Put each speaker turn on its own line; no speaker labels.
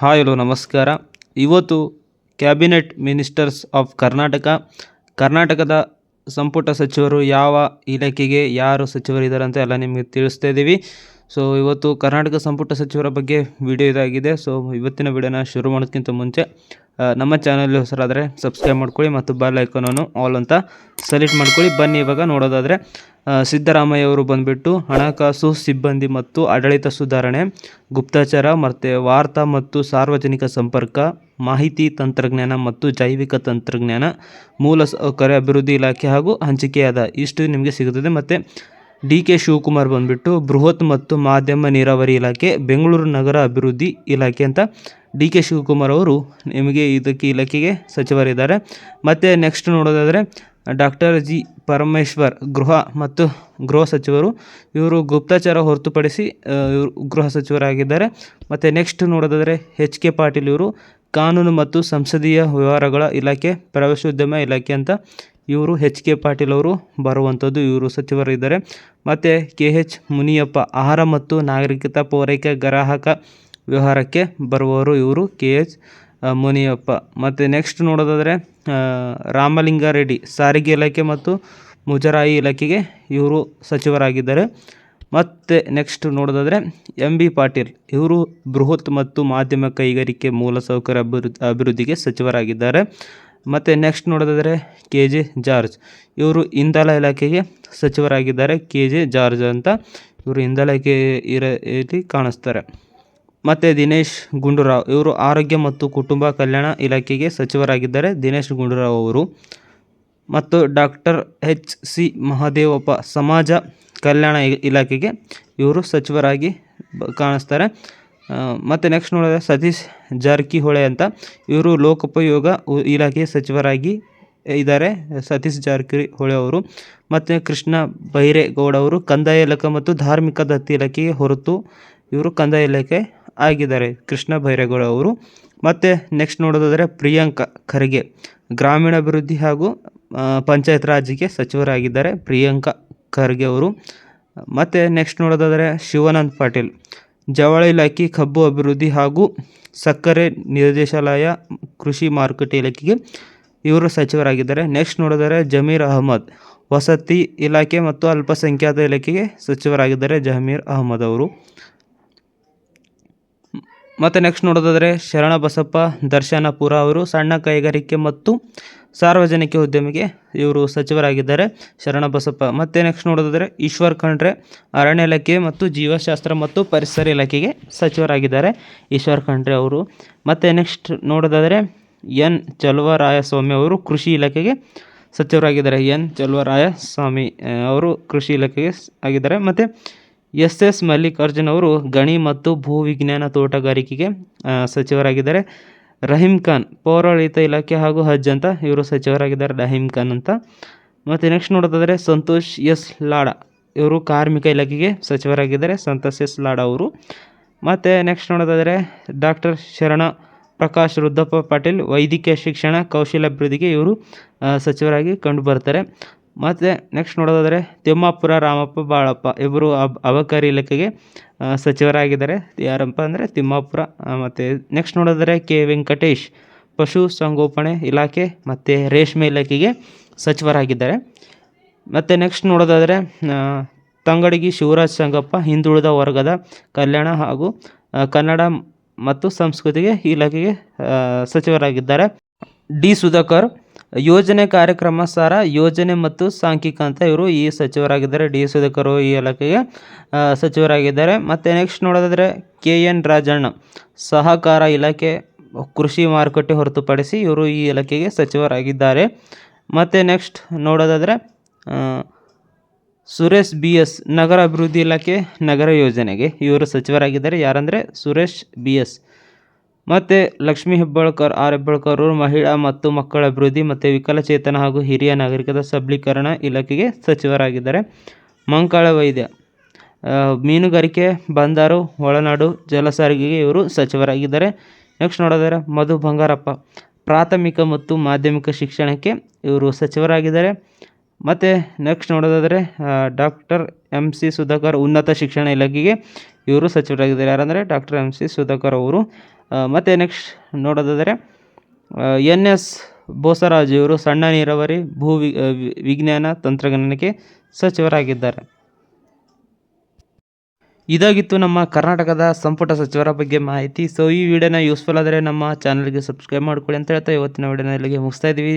Hi hello ನಮಸ್ಕಾರ. ಇವತ್ತು cabinet ministers of Karnataka, ಕರ್ನಾಟಕದ ಸಂಪುಟ ಸಚಿವರು ಯಾವ ಇಲಾಖೆಗೆ ಯಾರು ಸಚಿವರಿದ್ದಾರೆ ಅಂತ ಎಲ್ಲ ನಿಮಗೆ ತಿಳಿಸ್ತಾ ಇದ್ದೀವಿ. ಸೊ ಇವತ್ತು ಕರ್ನಾಟಕ ಸಂಪುಟ ಸಚಿವರ ಬಗ್ಗೆ ವಿಡಿಯೋ ಇದಾಗಿದೆ. ಸೊ ಇವತ್ತಿನ ವಿಡಿಯೋನ ಶುರು ಮಾಡೋದಕ್ಕಿಂತ ಮುಂಚೆ ನಮ್ಮ ಚಾನಲ್ ಹೆಸರಾದರೆ ಸಬ್ಸ್ಕ್ರೈಬ್ ಮಾಡ್ಕೊಳ್ಳಿ ಮತ್ತು ಬೆಲ್ ಐಕಾನನ್ನು ಆಲ್ ಅಂತ ಸೆಲೆಕ್ಟ್ ಮಾಡ್ಕೊಳ್ಳಿ. ಬನ್ನಿ ಇವಾಗ ನೋಡೋದಾದರೆ ಸಿದ್ದರಾಮಯ್ಯ ಅವರು ಬಂದುಬಿಟ್ಟು ಹಣಕಾಸು ಸಿಬ್ಬಂದಿ ಮತ್ತು ಆಡಳಿತ ಸುಧಾರಣೆ, ಗುಪ್ತಚರ ಮತ್ತು ವಾರ್ತಾ ಮತ್ತು ಸಾರ್ವಜನಿಕ ಸಂಪರ್ಕ, ಮಾಹಿತಿ ತಂತ್ರಜ್ಞಾನ ಮತ್ತು ಜೈವಿಕ ತಂತ್ರಜ್ಞಾನ ಮೂಲಸೌಕರ್ಯ ಅಭಿವೃದ್ಧಿ ಇಲಾಖೆ ಹಾಗೂ ಹಂಚಿಕೆಯಾದ ಇಷ್ಟು ನಿಮಗೆ ಸಿಗುತ್ತದೆ. ಮತ್ತು ಡಿ ಕೆ ಶಿವಕುಮಾರ್ ಬಂದುಬಿಟ್ಟು ಬೃಹತ್ ಮತ್ತು ಮಾಧ್ಯಮ ನೀರಾವರಿ ಇಲಾಖೆ, ಬೆಂಗಳೂರು ನಗರ ಅಭಿವೃದ್ಧಿ ಇಲಾಖೆ ಅಂತ ಡಿ ಕೆ ಶಿವಕುಮಾರ್ ಅವರು ನಿಮಗೆ ಇದಕ್ಕೆ ಇಲಾಖೆಗೆ ಸಚಿವರಿದ್ದಾರೆ. ಮತ್ತು ನೆಕ್ಸ್ಟ್ ನೋಡೋದಾದರೆ ಡಾಕ್ಟರ್ ಜಿ ಪರಮೇಶ್ವರ್ ಗೃಹ ಮತ್ತು ಗೃಹ ಸಚಿವರು, ಇವರು ಗುಪ್ತಚರ ಹೊರತುಪಡಿಸಿ ಇವರು ಗೃಹ ಸಚಿವರಾಗಿದ್ದಾರೆ. ಮತ್ತು ನೆಕ್ಸ್ಟ್ ನೋಡೋದಾದರೆ ಎಚ್ ಕೆ ಪಾಟೀಲ್ ಇವರು ಕಾನೂನು ಮತ್ತು ಸಂಸದೀಯ ವ್ಯವಹಾರಗಳ ಇಲಾಖೆ, ಪ್ರವೇಶೋದ್ಯಮ ಇಲಾಖೆ ಅಂತ ಇವರು ಎಚ್ ಕೆ ಪಾಟೀಲ್ ಅವರು ಬರುವಂಥದ್ದು ಇವರು ಸಚಿವರಿದ್ದಾರೆ. ಮತ್ತು ಕೆ ಎಚ್ ಮುನಿಯಪ್ಪ, ಆಹಾರ ಮತ್ತು ನಾಗರಿಕತಾ ಪೂರೈಕೆ ಗ್ರಾಹಕ ವ್ಯವಹಾರಕ್ಕೆ ಬರುವವರು ಇವರು ಕೆ ಎಚ್ ಮುನಿಯಪ್ಪ. ಮತ್ತು ನೆಕ್ಸ್ಟ್ ನೋಡೋದಾದರೆ ರಾಮಲಿಂಗಾರೆಡ್ಡಿ, ಸಾರಿಗೆ ಇಲಾಖೆ ಮತ್ತು ಮುಜರಾಯಿ ಇಲಾಖೆಗೆ ಇವರು ಸಚಿವರಾಗಿದ್ದಾರೆ. ಮತ್ತು ನೆಕ್ಸ್ಟ್ ನೋಡೋದಾದರೆ ಎಂ ಬಿ ಪಾಟೀಲ್, ಇವರು ಬೃಹತ್ ಮತ್ತು ಮಾಧ್ಯಮ ಕೈಗಾರಿಕೆ ಮೂಲಸೌಕರ್ಯ ಅಭಿವೃದ್ಧಿ, ಅಭಿವೃದ್ಧಿಗೆ ಸಚಿವರಾಗಿದ್ದಾರೆ. ಮತ್ತು ನೆಕ್ಸ್ಟ್ ನೋಡೋದಾದರೆ ಕೆ ಜೆ ಜಾರ್ಜ್, ಇವರು ಇಂಧನ ಇಲಾಖೆಗೆ ಸಚಿವರಾಗಿದ್ದಾರೆ. ಕೆ ಜೆ ಜಾರ್ಜ್ ಅಂತ ಇವರು ಇಂಧನ ಇಲಾಖೆ ಇರ ಇಲ್ಲಿ ಕಾಣಿಸ್ತಾರೆ. ಮತ್ತು ದಿನೇಶ್ ಗುಂಡೂರಾವ್ ಇವರು ಆರೋಗ್ಯ ಮತ್ತು ಕುಟುಂಬ ಕಲ್ಯಾಣ ಇಲಾಖೆಗೆ ಸಚಿವರಾಗಿದ್ದಾರೆ. ದಿನೇಶ್ ಗುಂಡೂರಾವ್ ಅವರು ಮತ್ತು ಡಾಕ್ಟರ್ ಎಚ್ ಸಿ ಮಹಾದೇವಪ್ಪ ಸಮಾಜ ಕಲ್ಯಾಣ ಇಲಾಖೆಗೆ ಇವರು ಸಚಿವರಾಗಿ ಕಾಣಿಸ್ತಾರೆ. ಮತ್ತು ನೆಕ್ಸ್ಟ್ ನೋಡಿದ್ರೆ ಸತೀಶ್ ಜಾರಕಿಹೊಳೆ ಅಂತ ಇವರು ಲೋಕೋಪಯೋಗ ಇಲಾಖೆಯ ಇಲಾಖೆ ಸಚಿವರಾಗಿ ಇದ್ದಾರೆ. ಸತೀಶ್ ಜಾರಕಿಹೊಳೆ ಅವರು ಮತ್ತು ಕೃಷ್ಣ ಬೈರೇಗೌಡ ಅವರು ಕಂದಾಯ ಇಲಾಖೆ ಮತ್ತು ಧಾರ್ಮಿಕ ದತ್ತಿ ಇಲಾಖೆಗೆ ಹೊರತು ಇವರು ಕಂದಾಯ ಇಲಾಖೆ ಆಗಿದ್ದಾರೆ ಕೃಷ್ಣ ಬೈರೇಗೌಡ ಅವರು. ಮತ್ತು ನೆಕ್ಸ್ಟ್ ನೋಡೋದಾದರೆ ಪ್ರಿಯಾಂಕ ಖರ್ಗೆ ಗ್ರಾಮೀಣಾಭಿವೃದ್ಧಿ ಹಾಗೂ ಪಂಚಾಯತ್ ರಾಜ್ಗೆ ಸಚಿವರಾಗಿದ್ದಾರೆ ಪ್ರಿಯಾಂಕ ಖರ್ಗೆ ಅವರು. ಮತ್ತು ನೆಕ್ಸ್ಟ್ ನೋಡೋದಾದರೆ ಶಿವಾನಂದ್ ಪಾಟೀಲ್, ಜವಳಿ ಇಲಾಖೆ ಕಬ್ಬು ಅಭಿವೃದ್ಧಿ ಹಾಗೂ ಸಕ್ಕರೆ ನಿರ್ದೇಶಾಲಯ ಕೃಷಿ ಮಾರುಕಟ್ಟೆ ಇಲಾಖೆಗೆ ಇವರು ಸಚಿವರಾಗಿದ್ದಾರೆ. ನೆಕ್ಸ್ಟ್ ನೋಡಿದರೆ ಜಮೀರ್ ಅಹಮದ್, ವಸತಿ ಇಲಾಖೆ ಮತ್ತು ಅಲ್ಪಸಂಖ್ಯಾತ ಇಲಾಖೆಗೆ ಸಚಿವರಾಗಿದ್ದಾರೆ ಜಮೀರ್ ಅಹಮದ್ ಅವರು. ಮತ್ತು ನೆಕ್ಸ್ಟ್ ನೋಡೋದಾದರೆ ಶರಣಬಸಪ್ಪ ದರ್ಶನಪುರ ಅವರು, ಸಣ್ಣ ಕೈಗಾರಿಕೆ ಮತ್ತು ಸಾರ್ವಜನಿಕ ಉದ್ಯಮಿಗೆ ಇವರು ಸಚಿವರಾಗಿದ್ದಾರೆ. ಶರಣಬಸಪ್ಪ, ಮತ್ತು ನೆಕ್ಸ್ಟ್ ನೋಡೋದಾದರೆ ಈಶ್ವರ್ ಖಂಡ್ರೆ, ಅರಣ್ಯ ಇಲಾಖೆ ಮತ್ತು ಜೀವಶಾಸ್ತ್ರ ಮತ್ತು ಪರಿಸರ ಇಲಾಖೆಗೆ ಸಚಿವರಾಗಿದ್ದಾರೆ ಈಶ್ವರ್ ಖಂಡ್ರೆ ಅವರು. ಮತ್ತು ನೆಕ್ಸ್ಟ್ ನೋಡೋದಾದರೆ ಎನ್ ಚಲುವರಾಯಸ್ವಾಮಿ ಅವರು ಕೃಷಿ ಇಲಾಖೆಗೆ ಸಚಿವರಾಗಿದ್ದಾರೆ. ಎನ್ ಚಲುವರಾಯಸ್ವಾಮಿ ಅವರು ಕೃಷಿ ಇಲಾಖೆಗೆ ಆಗಿದ್ದಾರೆ. ಮತ್ತು ಎಸ್ ಎಸ್ ಮಲ್ಲಿಕಾರ್ಜುನ್ ಅವರು ಗಣಿ ಮತ್ತು ಭೂವಿಜ್ಞಾನ ತೋಟಗಾರಿಕೆಗೆ ಸಚಿವರಾಗಿದ್ದಾರೆ. ರಹೀಂ ಖಾನ್, ಪೌರಾಡಳಿತ ಇಲಾಖೆ ಹಾಗೂ ಹಜ್ ಅಂತ ಇವರು ಸಚಿವರಾಗಿದ್ದಾರೆ, ರಹೀಂ ಖಾನ್ ಅಂತ. ಮತ್ತು ನೆಕ್ಸ್ಟ್ ನೋಡೋದಾದರೆ ಸಂತೋಷ್ ಎಸ್ ಲಾಡ ಇವರು ಕಾರ್ಮಿಕ ಇಲಾಖೆಗೆ ಸಚಿವರಾಗಿದ್ದಾರೆ, ಸಂತೋಷ್ ಎಸ್ ಲಾಡ ಅವರು. ಮತ್ತು ನೆಕ್ಸ್ಟ್ ನೋಡೋದಾದರೆ ಡಾಕ್ಟರ್ ಶರಣ ಪ್ರಕಾಶ್ ರುದ್ರಪ್ಪ ಪಾಟೀಲ್ ವೈದ್ಯಕೀಯ ಶಿಕ್ಷಣ, ಕೌಶಲ್ಯಾಭಿವೃದ್ಧಿಗೆ ಇವರು ಸಚಿವರಾಗಿ ಕಂಡು ಬರ್ತಾರೆ ಮತ್ತು ನೆಕ್ಸ್ಟ್ ನೋಡೋದಾದರೆ ತಿಮ್ಮಾಪುರ ರಾಮಪ್ಪ ಬಾಳಪ್ಪ ಇಬ್ಬರು ಅಬ್ ಅಬಕಾರಿ ಇಲಾಖೆಗೆ ಸಚಿವರಾಗಿದ್ದಾರೆ. ಯಾರಪ್ಪ ಅಂದರೆ ತಿಮ್ಮಾಪುರ ಮತ್ತು ನೆಕ್ಸ್ಟ್ ನೋಡೋದಾದರೆ ಕೆ. ವೆಂಕಟೇಶ್ ಪಶು ಸಂಗೋಪಣೆ ಇಲಾಖೆ ಮತ್ತು ರೇಷ್ಮೆ ಇಲಾಖೆಗೆ ಸಚಿವರಾಗಿದ್ದಾರೆ. ಮತ್ತು ನೆಕ್ಸ್ಟ್ ನೋಡೋದಾದರೆ ತಂಗಡಗಿ ಶಿವರಾಜ್ ಸಂಗಪ್ಪ ಹಿಂದುಳಿದ ವರ್ಗದ ಕಲ್ಯಾಣ ಹಾಗೂ ಕನ್ನಡ ಮತ್ತು ಸಂಸ್ಕೃತಿಗೆ ಇಲಾಖೆಗೆ ಸಚಿವರಾಗಿದ್ದಾರೆ. ಡಿ. ಸುಧಾಕರ್ ಯೋಜನೆ ಕಾರ್ಯಕ್ರಮ ಸಾರ, ಯೋಜನೆ ಮತ್ತು ಸಾಂಖ್ಯಿಕ ಅಂತ ಇವರು ಈ ಸಚಿವರಾಗಿದ್ದಾರೆ. ಡಿ. ಸುಧಾಕರ್ ಈ ಇಲಾಖೆಗೆ ಸಚಿವರಾಗಿದ್ದಾರೆ. ಮತ್ತು ನೆಕ್ಸ್ಟ್ ನೋಡೋದಾದರೆ ಕೆ. ಎನ್. ರಾಜಣ್ಣ, ಸಹಕಾರ ಇಲಾಖೆ ಕೃಷಿ ಮಾರುಕಟ್ಟೆ ಹೊರತುಪಡಿಸಿ ಇವರು ಈ ಇಲಾಖೆಗೆ ಸಚಿವರಾಗಿದ್ದಾರೆ. ಮತ್ತು ನೆಕ್ಸ್ಟ್ ನೋಡೋದಾದರೆ ಸುರೇಶ್ ಬಿ ಎಸ್, ನಗರ ಅಭಿವೃದ್ಧಿ ಇಲಾಖೆ ನಗರ ಯೋಜನೆಗೆ ಇವರು ಸಚಿವರಾಗಿದ್ದಾರೆ. ಯಾರಂದರೆ ಸುರೇಶ್ ಬಿ ಎಸ್. ಮತ್ತು ಲಕ್ಷ್ಮಿ ಹೆಬ್ಬಾಳ್ಕರ್, ಆರ್ ಹೆಬ್ಬಾಳ್ಕರ್ ಅವರು ಮಹಿಳಾ ಮತ್ತು ಮಕ್ಕಳ ಅಭಿವೃದ್ಧಿ ಮತ್ತು ವಿಕಲಚೇತನ ಹಾಗೂ ಹಿರಿಯ ನಾಗರಿಕರ ಸಬಲೀಕರಣ ಇಲಾಖೆಗೆ ಸಚಿವರಾಗಿದ್ದಾರೆ. ಮಂಕಾಳ ವೈದ್ಯ ಮೀನುಗಾರಿಕೆ, ಬಂದರು, ಒಳನಾಡು ಜಲ ಸಾರಿಗೆಗೆ ಇವರು ಸಚಿವರಾಗಿದ್ದಾರೆ. ನೆಕ್ಸ್ಟ್ ನೋಡೋದಾದ್ರೆ ಮಧು ಬಂಗಾರಪ್ಪ, ಪ್ರಾಥಮಿಕ ಮತ್ತು ಮಾಧ್ಯಮಿಕ ಶಿಕ್ಷಣಕ್ಕೆ ಇವರು ಸಚಿವರಾಗಿದ್ದಾರೆ. ಮತ್ತು ನೆಕ್ಸ್ಟ್ ನೋಡೋದಾದರೆ ಡಾಕ್ಟರ್ ಎಂ ಸಿ ಸುಧಾಕರ್ ಉನ್ನತ ಶಿಕ್ಷಣ ಇಲಾಖೆಗೆ ಇವರು ಸಚಿವರಾಗಿದ್ದಾರೆ. ಯಾರಂದರೆ ಡಾಕ್ಟರ್ ಎಂ ಸಿ ಸುಧಾಕರ್ ಅವರು. ಮತ್ತು ನೆಕ್ಸ್ಟ್ ನೋಡೋದಾದರೆ ಎನ್ ಎಸ್ ಬೋಸರಾಜ್ ಇವರು ಸಣ್ಣ ನೀರಾವರಿ, ಭೂ ವಿಜ್ಞಾನ ತಂತ್ರಜ್ಞಾನಕ್ಕೆ ಸಚಿವರಾಗಿದ್ದಾರೆ. ಇದಾಗಿತ್ತು ನಮ್ಮ ಕರ್ನಾಟಕದ ಸಂಪುಟ ಸಚಿವರ ಬಗ್ಗೆ ಮಾಹಿತಿ. ಸೊ ಈ ವಿಡಿಯೋನ ಯೂಸ್ಫುಲ್ ಆದರೆ ನಮ್ಮ ಚಾನಲ್ಗೆ ಸಬ್ಸ್ಕ್ರೈಬ್ ಮಾಡ್ಕೊಳ್ಳಿ ಅಂತ ಹೇಳ್ತಾ ಇವತ್ತಿನ ವಿಡಿಯೋನ ಇಲ್ಲಿಗೆ ಮುಗಿಸ್ತಾ ಇದ್ದೀವಿ.